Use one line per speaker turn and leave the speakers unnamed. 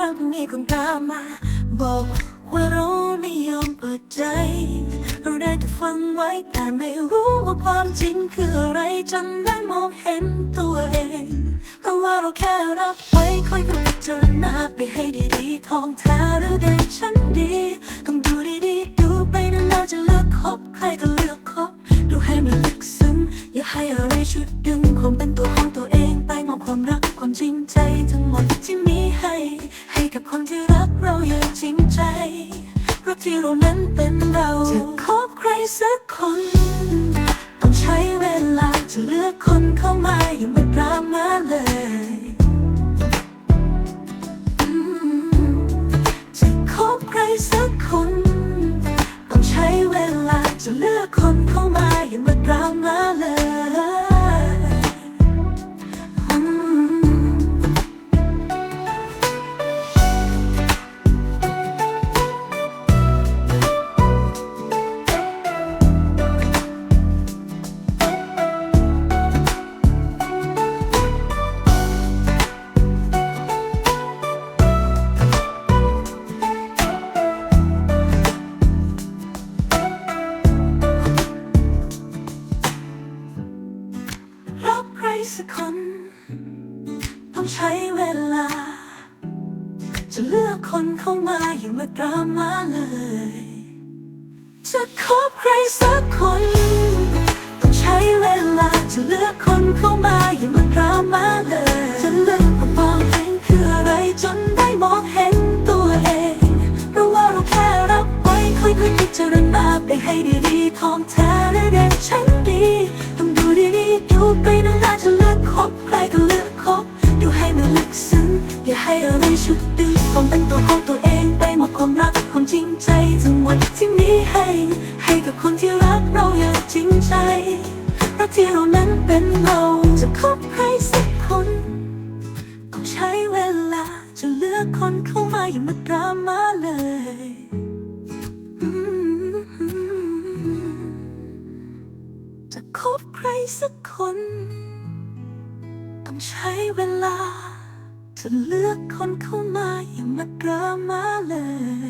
รั้งมีคนตามมา บอกว่าเราไม่ยอมเปิดใจเราได้แต่ฟังไว้แต่ไม่รู้ว่าความจริงคืออะไรจนได้มองเห็นตัวเองเพราะว่าเราแค่รับไว้ค่อยพิจารณาไปให้ดีๆทองแท้หรือเด็กฉันดีต้องดูดีๆดูไปนานๆจะเลือกคบใครก็เลือกคบดูให้มันลึกซึ้งอย่าให้อะไรชุดดึงความเป็นตัวของตัวเองไปมอบความรักความจริงใจ กับคนที่รักเราอย่างจริงใจราะที่เรานั้นเป็นเราจะคบใครสักคนต้องใช้เวลาจะเลือกคนเข้ามาอย่ามาดราม่าเลยจะคบใครสักคนต้องใช้เวลาจะเลือกคนเข้ามาอย่ามาดราม่าเลย สักคน ต้องใช้เวลา จะเลือกคนเข้ามาอย่างมาดราม่าเลย จะคบใครสักคน ต้องใช้เวลา จะเลือกคนเข้ามาอย่างมาดราม่าเลย จะเลือกว่าความเองคืออะไรจนได้มองเห็นตัวเองเพราะว่าเราแค่รับไว้ค่อยๆพิจารณาไปให้ดีๆทองแท้และเด็กฉัน กับคนที่รักเราอย่างจริงใจเพราะที่เรานั้นเป็นเราจะคบใครสักคนต้องใช้เวลาจะเลือกคนเข้ามาอย่ามาดราม่าเลยจะคบใครสักคน ต้องใช้เวลาจะเลือกคนเข้ามาอย่ามาดราม่าเลย